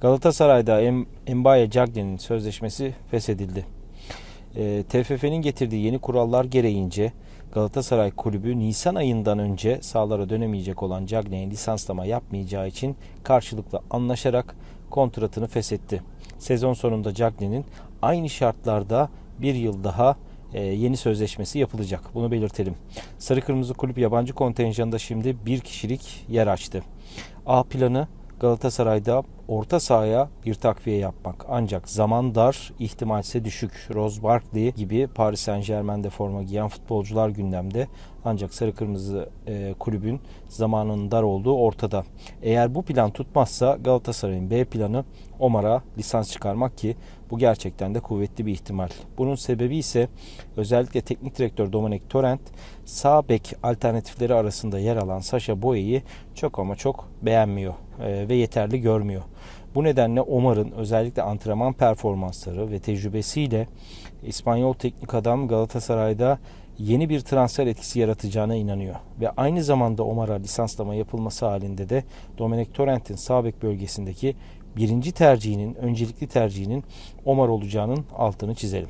Galatasaray'da em- Mbaye Cagney'in sözleşmesi feshedildi. E, TFF'nin getirdiği yeni kurallar gereğince Galatasaray Kulübü Nisan ayından önce sahalara dönemeyecek olan Cagney'in lisanslama yapmayacağı için karşılıklı anlaşarak kontratını feshetti. Sezon sonunda Cagney'in aynı şartlarda bir yıl daha e, yeni sözleşmesi yapılacak. Bunu belirtelim. Sarı Kırmızı Kulüp yabancı kontenjanında şimdi bir kişilik yer açtı. A planı Galatasaray'da orta sahaya bir takviye yapmak. Ancak zaman dar, ihtimalse düşük. Rose Barkley gibi Paris Saint Germain'de forma giyen futbolcular gündemde. Ancak Sarı Kırmızı e, kulübün zamanının dar olduğu ortada. Eğer bu plan tutmazsa Galatasaray'ın B planı Omar'a lisans çıkarmak ki bu gerçekten de kuvvetli bir ihtimal. Bunun sebebi ise özellikle teknik direktör Dominik Torrent sağ bek alternatifleri arasında yer alan Sasha Boye'yi çok ama çok beğenmiyor ve yeterli görmüyor. Bu nedenle Omar'ın özellikle antrenman performansları ve tecrübesiyle İspanyol teknik adam Galatasaray'da yeni bir transfer etkisi yaratacağına inanıyor. Ve aynı zamanda Omar'a lisanslama yapılması halinde de Dominik Torrent'in sağ bek bölgesindeki birinci tercihinin, öncelikli tercihinin Omar olacağının altını çizelim.